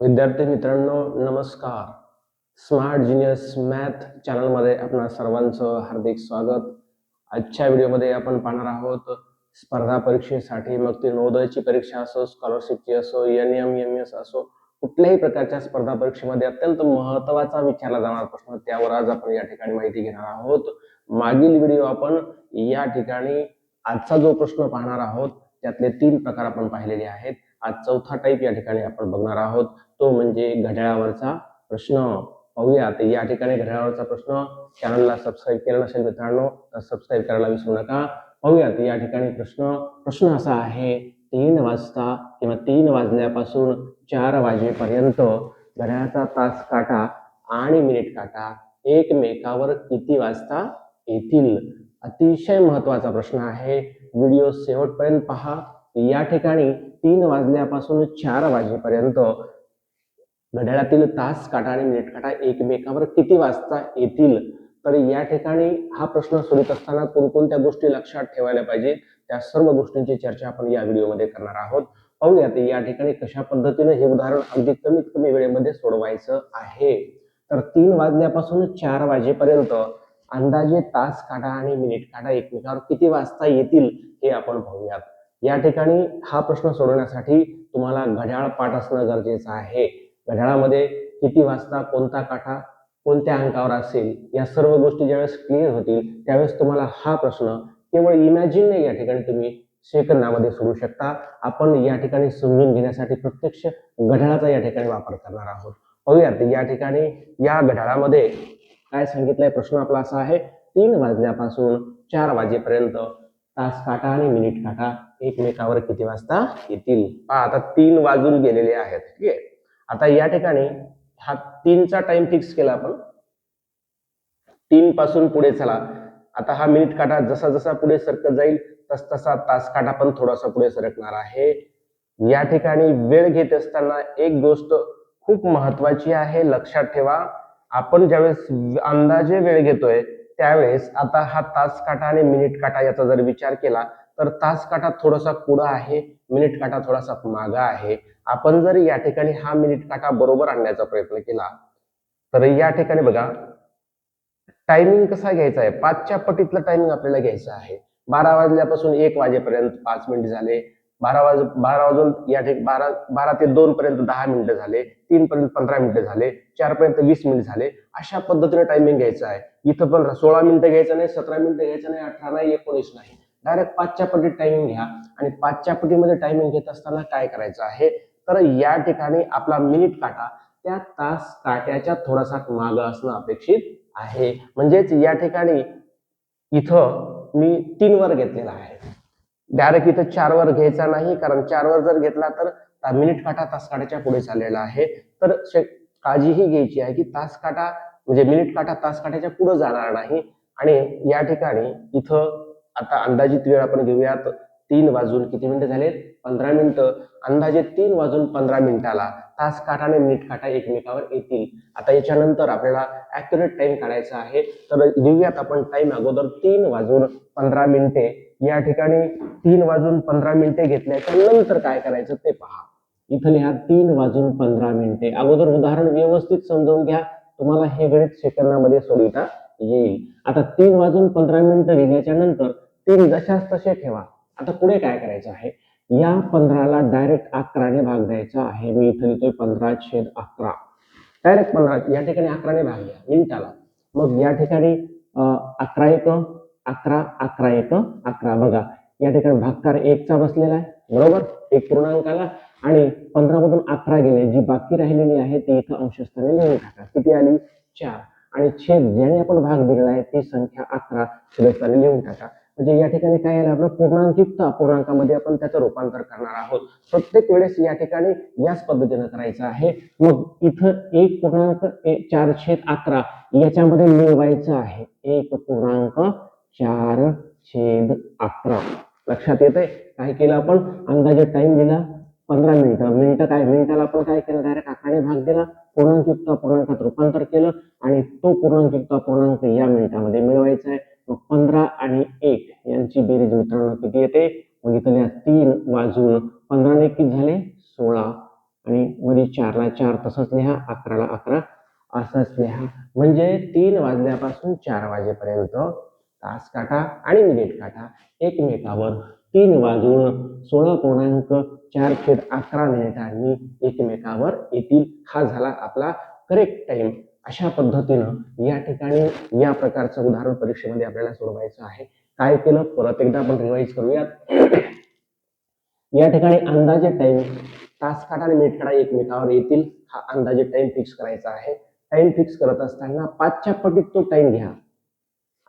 विद्यार्थी मित्रांनो नमस्कार. स्मार्ट जिनियस मॅथ चॅनलमध्ये आपणा सर्वांचं हार्दिक स्वागत. आजच्या व्हिडिओमध्ये आपण पाहणार आहोत स्पर्धा परीक्षेसाठी मग ती नवोदयची परीक्षा असो स्कॉलरशिपची असो एन एम एम एस असो कुठल्याही प्रकारच्या स्पर्धा परीक्षेमध्ये अत्यंत महत्त्वाचा विचारला जाणारा प्रश्न त्यावर आज आपण या ठिकाणी माहिती घेणार आहोत. मागील व्हिडिओ आपण या ठिकाणी आजचा जो प्रश्न पाहणार आहोत त्यातले तीन प्रकार आपण पाहिलेले आहेत. आज चौथा टाईप या ठिकाणी आपण बघणार आहोत. तो म्हणजे घड्याळावरचा प्रश्न. पाहूया तर या ठिकाणी घड्याळावरचा प्रश्न. चॅनलला सबस्क्राईब केला नसेल मित्रांनो तर सबस्क्राईब करायला विसरू नका. पाहूया तर या ठिकाणी प्रश्न. प्रश्न असा आहे तीन वाजता किंवा तीन वाजल्यापासून चार वाजेपर्यंत घड्याळाचा तास काटा आणि मिनिट काटा एकमेकावर किती वाजता येतील? अतिशय महत्त्वाचा प्रश्न आहे. व्हिडिओ शेवटपर्यंत पहा. या ठिकाणी तीन वाजल्यापासून चार वाजेपर्यंत घड्याळातील तास काटा आणि मिनिट काटा एकमेकावर किती वाजता येतील? तर या ठिकाणी हा प्रश्न सोडत असताना कोणकोणत्या गोष्टी लक्षात ठेवायला पाहिजे त्या सर्व गोष्टींची चर्चा आपण या व्हिडिओमध्ये करणार आहोत. पाहूया या ठिकाणी कशा पद्धतीने हे उदाहरण अगदी कमीत कमी वेळेमध्ये सोडवायचं आहे. तर तीन वाजल्यापासून चार वाजेपर्यंत अंदाजे तास काटा आणि मिनिट काटा एकमेकावर किती वाजता येतील हे आपण पाहूयात. या ठिकाणी हा प्रश्न सोडवण्यासाठी तुम्हाला घड्याळ पाठ असणं गरजेचं आहे. घड्याळामध्ये किती वाजता कोणता काठा कोणत्या अंकावर असेल या सर्व गोष्टी ज्यावेळेस क्लिअर होतील त्यावेळेस तुम्हाला हा प्रश्न केवळ इमॅजिनने या ठिकाणी तुम्ही सेकंदामध्ये सोडू शकता. आपण या ठिकाणी समजून घेण्यासाठी प्रत्यक्ष घड्याळाचा या ठिकाणी वापर करणार आहोत. पाहूयात या ठिकाणी या घड्याळामध्ये काय सांगितलंय प्रश्न आपला असा आहे. तीन वाजल्यापासून चार वाजेपर्यंत तास काटा आणि मिनिट काटा एकमेकावर किती वाजता येतील? पहा आता तीन वाजून गेलेले आहेत ठीक आहे? आता या ठिकाणी हा तीनचा टाइम फिक्स केला आपण. तीन पासून पुढे चला. आता हा मिनिट काटा जसा जसा पुढे सरकत जाईल तस तसा तास काटा पण थोडासा पुढे सरकणार आहे. या ठिकाणी वेळ घेत असताना एक गोष्ट खूप महत्वाची आहे लक्षात ठेवा. आपण ज्यावेळेस अंदाजे वेळ घेतोय त्यावेळेस आता हा तास काटा आणि मिनिट काटा याचा जर विचार केला तर तास काटा थोडासा पुढं आहे मिनिट काटा थोडासा मागा आहे. आपण जर या ठिकाणी हा मिनिट काटा बरोबर आणण्याचा प्रयत्न केला तर या ठिकाणी बघा टायमिंग कसा घ्यायचा आहे? पाचच्या पटीतलं टायमिंग आपल्याला घ्यायचं आहे. बारा वाजल्यापासून एक वाजेपर्यंत पाच मिनिट झाले. बारा वाज बारा वाजून या ठिकाणी बारा बारा ते दोन पर्यंत दहा मिनिटं झाले तीन पर्यंत पंधरा मिनिटं झाले चार पर्यंत वीस मिनिट झाले. अशा पद्धतीने टायमिंग घ्यायचं आहे. इथं पण सोळा मिनिटं घ्यायचं नाही सतरा मिनिटं घ्यायचं नाही अठरा नाही एकोणीस नाही. डायरेक्ट पाचच्या पटीत टायमिंग घ्या. आणि पाचच्या पटीमध्ये टायमिंग घेत असताना काय करायचं आहे? तर या ठिकाणी आपला मिनिट काटा त्या तास काट्याच्या थोडासा माग असणं अपेक्षित आहे. म्हणजेच या ठिकाणी इथं मी तीन वर घेतलेला आहे. डायरेक्ट इथं चार वर घ्यायचा नाही कारण चार वर जर घेतला तर मिनिट काटा तास काट्याच्या पुढे चाललेला आहे. तर शे- काळजीही घ्यायची आहे की तास काटा म्हणजे मिनिट काटा तास काट्याच्या पुढे जाणार नाही. आणि या ठिकाणी इथं आता अंदाजित वेळ आपण घेऊयात तीन वाजून किती मिनिटं झाले पंधरा मिनिटं. अंदाजे तीन वाजून पंधरा मिनिटाला तास काटा आणि मिनिट काटा एकमेकावर येतील. आता याच्यानंतर आपल्याला ऍक्युरेट टाइम काढायचा आहे. तर लिहूयात आपण टाइम अगोदर तीन वाजून पंधरा मिनिटे. या ठिकाणी तीन वाजून पंधरा मिनिटे घेतल्याच्या नंतर काय करायचं ते पहा. इथं लिहा तीन वाजून पंधरा मिनिटे. अगोदर उदाहरण व्यवस्थित समजावून घ्या. तुम्हाला हे गणित सेकंदामध्ये सोडविता येईल. आता तीन वाजून पंधरा मिनिटं लिहिल्याच्या नंतर तीन जशाच तसे ठेवा. आता पुढे काय करायचं आहे? या पंधराला डायरेक्ट अकराने भाग द्यायचा आहे. मी इथं लिहितोय पंधरा छेद अकरा. डायरेक्ट पंधरा या ठिकाणी अकराने भाग द्या. मिनिटाला. मग या ठिकाणी अकरा एक अकरा अकरा एक अकरा बघा. या ठिकाणी भागकार एकचा बसलेला आहे बरोबर? एक पूर्णांकाला. आणि पंधरा मधून अकरा गेले. जी बाकी राहिलेली आहे ती इथं अंशस्थाने लिहून टाका. किती आली? चार. आणि छेद ज्याने आपण भाग दिलेला आहे ती संख्या अकरा छेदस्थानी लिहून टाका. म्हणजे या ठिकाणी काय आलं? आपलं पूर्णांकयुक्त अपूर्णांकामध्ये आपण त्याचं रूपांतर करणार आहोत. प्रत्येक वेळेस या ठिकाणी याच पद्धतीनं करायचं आहे. मग इथं एक पूर्णांक चार छेद अकरा याच्यामध्ये मिळवायचं आहे. एक पूर्णांक चार छेद अकरा. लक्षात येत आहे काय केलं आपण? अंदाजे टाइम दिला पंधरा मिनिटं मिनिटं काय? मिनिटाला आपण काय केलं? डायरेक्ट आकाने भाग दिला. पूर्णांकयुक्त अपूर्णांकात रूपांतर केलं आणि तो पूर्णांकयुक्त अपूर्णांक या मिनिटामध्ये मिळवायचा आहे. मग पंधरा आणि एक यांची बेरीज मित्रांनो किती येते? मग तीन वाजून पंधराने किती झाले? सोळा. आणि मध्ये चारला चार तसंच लिहा अकराला अकरा. असंच लिहा. म्हणजे तीन वाजल्यापासून चार वाजेपर्यंत तास काटा आणि मिनिट काटा एकमेकावर तीन वाजून सोळा पूर्णांक चार छेद अकरा मिनिटांनी एकमेकावर येतील. हा झाला आपला करेक्ट टाइम अशा पद्धतीनं या ठिकाणी या प्रकारचं उदाहरण परीक्षेमध्ये आपल्याला सोडवायचं आहे. काय केलं? परत एकदा आपण रिवाईज करूयात. या ठिकाणी अंदाजे टाइम तास काटा आणि मिनिट काटा एकमेकावर येतील. हा अंदाजे टाइम फिक्स करायचा आहे. टाइम फिक्स करत असताना पाचच्या पटीत तो टाइम घ्या.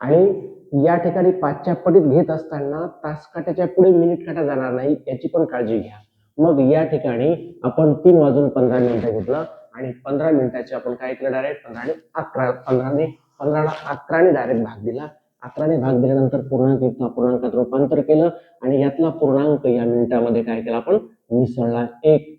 आणि या ठिकाणी पाचच्या पटीत घेत असताना तास काट्याच्या पुढे मिनिट काटा जाणार नाही याची पण काळजी घ्या. मग या ठिकाणी आपण तीन वाजून पंधरा मिनिटं घेतलं आणि पंधरा मिनिटाचे आपण काय केलं डायरेक्ट पंधराने अकरा पंधराने पंधराला अकराने डायरेक्ट भाग दिला. अकराने भाग दिल्यानंतर पूर्णांक युक्त पूर्णांकात रूपांतर केलं आणि यातला पूर्णांक या मिनिटामध्ये काय केला आपण? मिसळला एक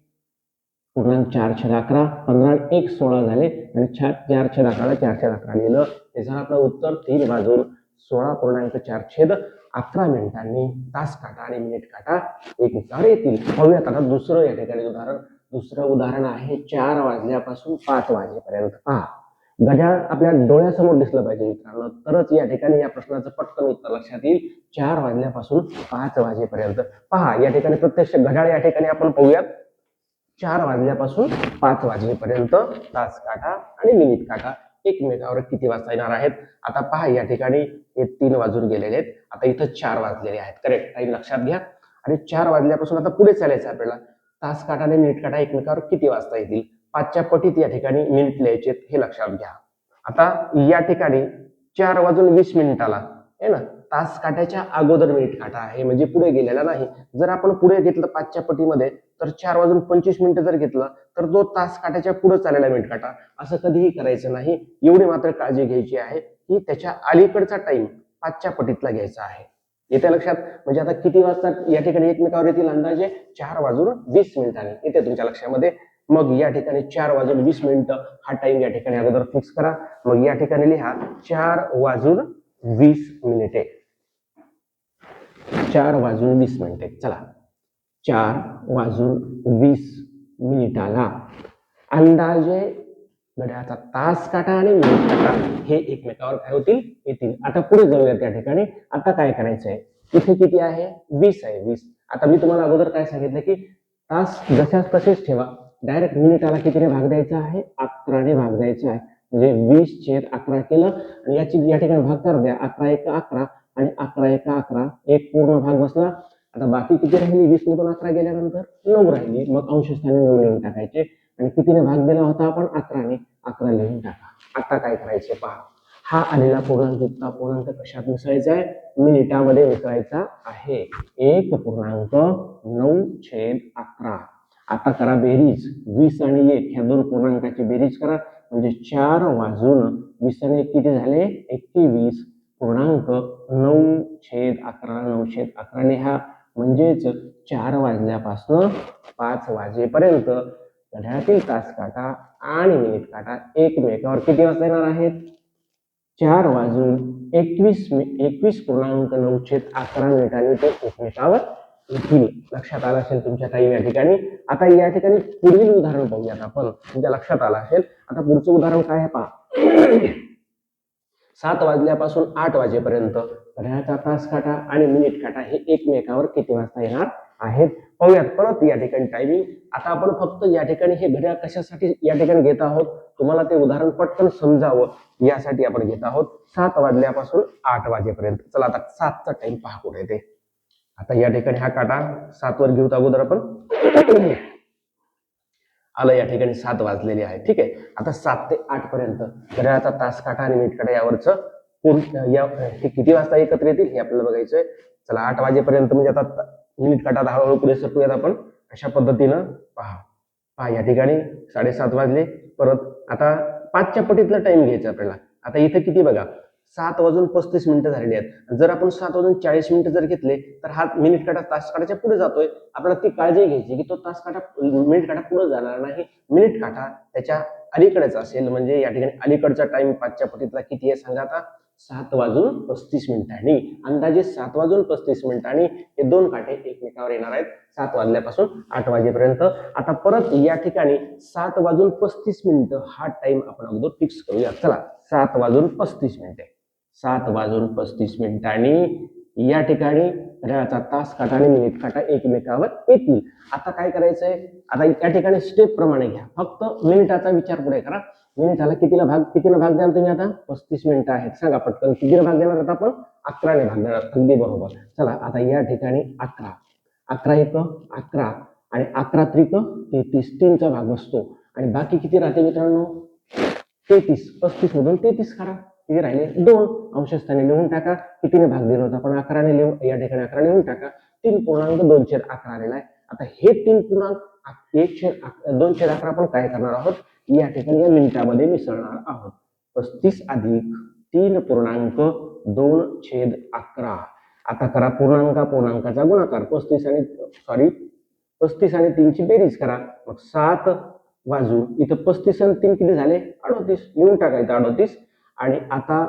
पूर्णांक चार छेद अकरा पंधरा एक सोळा झाले आणि चार चार छेद अकराला चार छेद अकरा लिहिलं. ते आपलं उत्तर तीन बाजून सोळा पूर्णांक चार छेद अकरा मिनिटांनी तास काटा आणि मिनिट काटा एक उतार येतील. पाहूयात आता दुसरं या ठिकाणी उदाहरण. दुसरं उदाहरण आहे चार वाजल्यापासून पाच वाजेपर्यंत. पहा घड्याळ आपल्या डोळ्यासमोर दिसलं पाहिजे मित्रांनो. तरच या ठिकाणी या प्रश्नाचं पटकन उत्तर लक्षात येईल. चार वाजल्यापासून पाच वाजेपर्यंत. पहा या ठिकाणी प्रत्यक्ष घड्याळ या ठिकाणी आपण पाहूयात. चार वाजल्यापासून पाच वाजेपर्यंत तास काटा आणि मिनिट काटा. एकमेकावर किती वाजता येणार आहेत? आता पहा या ठिकाणी हे तीन वाजून गेलेले आहेत. आता इथं चार वाजलेले आहेत. करेक्ट टाईम लक्षात घ्या. आणि चार वाजल्यापासून आता पुढे चालायचं आपल्याला. तास काटा आणि मिनिट काटा एकमेकावर किती वाजता येतील? पाचच्या पटीत या ठिकाणी मिनिट लिहायचे हे लक्षात घ्या. आता या ठिकाणी चार वाजून वीस मिनिटाला आहे ना? तास काट्याच्या अगोदर मिनिट काटा आहे म्हणजे पुढे गेलेला नाही. जर आपण पुढे घेतलं पाचच्या पटीमध्ये तर चार वाजून पंचवीस मिनिटं जर घेतलं तर तो तास काट्याच्या पुढे चाललेला मिनिट काटा. असं कधीही करायचं नाही. एवढी मात्र काळजी घ्यायची आहे की त्याच्या अलीकडचा टाइम पाचच्या पटीतला घ्यायचा आहे. येते लक्षात म्हणजे आता किती वाजता या ठिकाणी एकमेकावर येतील अंदाजे? चार वाजून वीस मिनिटांनी. येते तुमच्या लक्षामध्ये. मग या ठिकाणी चार वाजून वीस मिनिटं हा टाइम या ठिकाणी अगोदर फिक्स करा. मग या ठिकाणी लिहा चार वाजून वीस मिनिटे. चार वाजून वीस मिनिटे. चला. चार वाजून वीस मिनिटाला अंदाजे घड्याळाचा तास काटा आणि मिनिट काटा हे एकमेकावर काय होतील? येतील. आता पुढे जाऊया त्या ठिकाणी. आता काय करायचं आहे इथे किती आहे? वीस आहे वीस. आता मी तुम्हाला अगोदर काय सांगितलं की तास जशाच तसेच ठेवा. डायरेक्ट मिनिटाला कितीने भाग द्यायचा आहे? अकराने भाग द्यायचा आहे. म्हणजे वीस छेद अकरा केलं आणि याची या ठिकाणी भाग कर द्या. अकरा एक अकरा. आणि अकरा एका अकरा एक पूर्ण भाग बसला. आता बाकी किती राहिली? वीस मधून अकरा गेल्यानंतर नऊ राहिली. मग अंशस्थानी नऊ लिहून टाकायचे. आणि कितीने भाग दिला होता आपण? अकराने. अकरा लिहून टाका. आता काय करायचे पहा. हा आलेला पूर्णांक इतका पूर्णांक कशात मिसळायचा आहे? मिनिटामध्ये मिसळायचा आहे. एक पूर्णांक नऊ छेद अकरा. आता करा बेरीज. वीस आणि एक ह्या दोन पूर्णांकाची बेरीज करा. म्हणजे चार वाजून वीस आणि एक किती झाले? एकवीस पूर्णांक नऊ छेद अकरा नऊ छेद अकराने ह्या म्हणजेच चार वाजल्यापासून पाच वाजेपर्यंत घड्याळातील तास काटा आणि मिनिट काटा एकमेकावर किती वाजता येणार आहेत? चार वाजून एकवीस एकवीस पूर्णांक नऊ छेद अकरा मिनिटांनी ते एकमेकावर येतील. लक्षात आलं असेल तुमच्या काही या ठिकाणी? आता या ठिकाणी पुढील उदाहरण पाहूयात आपण. तुमच्या लक्षात आलं असेल. आता पुढचं उदाहरण काय आहे पहा. सात वाजल्यापासून आठ वाजेपर्यंत घड्याळाचा तास काटा आणि मिनिट काटा हे एकमेकावर किती वाजता येणार आहेत? पाहूयात. परत या ठिकाणी टायमिंग आता आपण फक्त या ठिकाणी हे घड्याळ कशासाठी या ठिकाणी घेत आहोत? तुम्हाला ते उदाहरण पटकन समजावं. यासाठी आपण घेत आहोत. सात वाजल्यापासून आठ वाजेपर्यंत. चला आता सातचा टाइम पहा कुठे ते. आता या ठिकाणी हा काटा सात वर अगोदर आपण. आलं या ठिकाणी सात वाजलेले आहे. ठीक आहे? आता सात ते आठ पर्यंत. घड्याळाचा तास काटा आणि मिनिट काटा यावरचं पूर्ण या हे किती वाजता एकत्र येतील हे आपल्याला बघायचंय. चला आठ वाजेपर्यंत म्हणजे आता मिनिट काटा हळूहळू पुढे सरकूयात आपण. अशा पद्धतीनं पहा. पहा या ठिकाणी साडेसात वाजले. परत आता पाचच्या पटीतला टाइम घ्यायचा आपल्याला. आता इथे किती बघा. सात वाजून पस्तीस मिनिटं झालेली आहेत. जर आपण सात वाजून चाळीस मिनिटं जर घेतले तर हा मिनिट काटा तास काटाच्या पुढे जातोय. आपल्याला ती काळजी घ्यायची की तो तास काटा मिनिट काटा पुढे जाणार नाही. मिनिट काटा त्याच्या अलीकडेच असेल. म्हणजे या ठिकाणी अलीकडचा टाइम पाचच्या पटीतला किती आहे सांगा आता? सात वाजून पस्तीस मिनिटांनी. अंदाजे सात वाजून पस्तीस मिनिटांनी हे दोन काटे एकमेकावर येणार आहेत. सात वाजल्यापासून आठ वाजेपर्यंत. आता परत या ठिकाणी सात वाजून पस्तीस मिनिटं हा टाइम आपण अगोदर फिक्स करूया. चला सात वाजून पस्तीस मिनिटे. सात वाजून पस्तीस मिनिटांनी या ठिकाणी घड्याळाचा तास काटा आणि मिनिट काटा एकमेकावर येतील. आता काय करायचंय? आता या ठिकाणी स्टेप प्रमाणे घ्या. फक्त मिनिटाचा विचार पुढे करा. मिनिटाला कितीला भाग कितीला भाग द्याल तुम्ही आता? पस्तीस मिनिटं आहेत. सांगा पटकन कितीला भाग देणार आता आपण? अकराने भाग देणार. अगदी बरोबर. चला आता या ठिकाणी अकरा. अकरा एक अकरा. आणि अकरा त्रिक तेहतीस. तीनचा भाग असतो आणि बाकी किती राहते मित्रांनो? तेहतीस. पस्तीस मधून तेहतीस करा. किती राहिले दोन अंशस्थानी लिहून टाका. कितीने भाग दिला होता आपण अकराने लिहून या ठिकाणी अकरा लिहून टाका. तीन पूर्णांक दोन छेद अकरा आलेला आहे. आता हे तीन पूर्णांक एक छेद दोन छेद अकरा आपण काय करणार आहोत? या ठिकाणी या मिनिटामध्ये मिसळणार आहोत. पस्तीस अधिक तीन पूर्णांक दोन छेद अकरा. आता करा पूर्णांका पूर्णांकाचा गुणाकार. पस्तीस आणि सॉरी पस्तीस आणि तीनची बेरीज करा. मग सात बाजू इथं पस्तीस आणि तीन किती झाले? अडोतीस. लिहून टाका इथं अडोतीस. आणि आता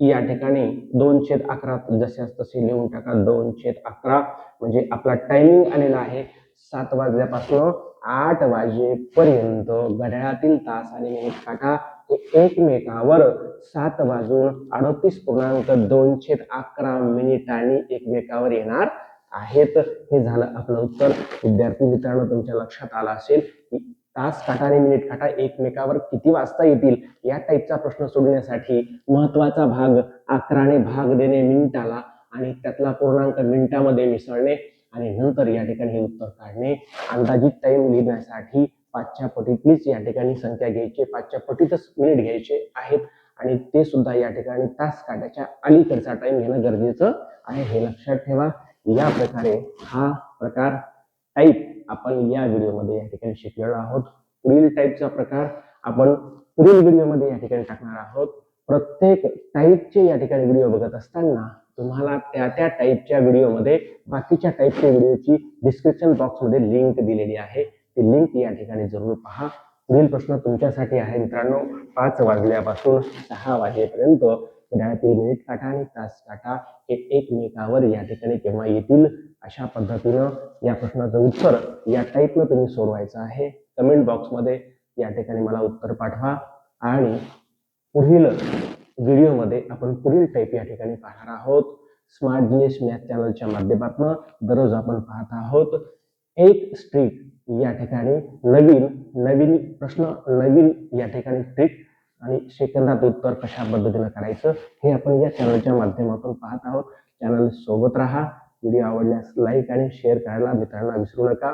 या ठिकाणी दोन छेद अकरा जसे तसे लिहून टाका दोन छेद अकरा. म्हणजे आपला टायमिंग आलेला आहे सात वाजल्यापासून आठ वाजेपर्यंत. घड्याळातील तास आणि मिनिट काटा हे एकमेकावर सात वाजून अडतीस पूर्णांक दोन छेद अकरा मिनिटांनी एकमेकावर येणार आहेत. हे झालं आपलं उत्तर. विद्यार्थी मित्रांनो तुमच्या लक्षात आलं असेल की तास काटा आणि मिनिट काटा एकमेकावर किती वाजता येतील या टाईपचा प्रश्न सोडण्यासाठी महत्त्वाचा भाग अकराने भाग देणे मिनिटाला आणि त्यातला पूर्णांक मिनिटामध्ये मिसळणे आणि नंतर या ठिकाणी हे उत्तर काढणे. अंदाजित टाइम लिहिण्यासाठी पाचच्या पटीतलीच या ठिकाणी संख्या घ्यायची पाचच्या पटीतच मिनिट घ्यायचे आहेत आणि ते सुद्धा या ठिकाणी तास काढायच्या अलीकडचा टाइम घेणं गरजेचं आहे हे लक्षात ठेवा. या प्रकारे हा प्रकार टाईप आपण या व्हिडिओमध्ये या ठिकाणी शिकलेलो आहोत. पुढील टाईपचा प्रकार आपण पुढील व्हिडिओमध्ये या ठिकाणी टाकणार आहोत. प्रत्येक टाईपचे या ठिकाणी व्हिडिओ बघत असताना तुम्हाला त्या त्या टाईपच्या व्हिडिओमध्ये बाकीच्या टाईपच्या व्हिडिओची डिस्क्रिप्शन बॉक्समध्ये लिंक दिलेली आहे. ती लिंक या ठिकाणी जरूर पहा. पुढील प्रश्न तुमच्यासाठी आहे मित्रांनो. पाच वाजल्यापासून सहा वाजेपर्यंत घड्याळातील मिनिट काटा आणि तास काटा हे एकमेकावर या ठिकाणी केव्हा येतील? अशा पद्धतीनं या प्रश्नाचं उत्तर या टाईपनं तुम्ही सोडवायचं आहे. कमेंट बॉक्समध्ये या ठिकाणी मला उत्तर पाठवा. आणि पुढील व्हिडिओमध्ये आपण पुढील टाईप या ठिकाणी पाहणार आहोत. स्मार्ट जीएस मॅथ चॅनलच्या माध्यमातून दररोज आपण पाहत आहोत. एक स्ट्रीट या ठिकाणी नवीन नवीन प्रश्न नवीन या ठिकाणी ट्रिक आणि सेकंदात उत्तर कशा पद्धतीनं करायचं हे आपण या चॅनलच्या माध्यमातून पाहत आहोत. चॅनल सोबत राहा. व्हिडिओ आवडल्यास लाईक आणि शेअर करायला मित्रांना विसरू नका.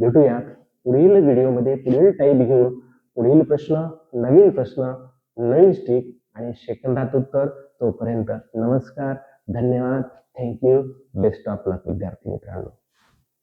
भेटूया पुढील व्हिडिओमध्ये पुढील टाईप घेऊन पुढील प्रश्न नवीन प्रश्न नवीन स्टिक आणि सेकंदात उत्तर तोपर्यंत नमस्कार धन्यवाद. थँक्यू बेस्ट ऑफ लक विद्यार्थी मित्रांनो.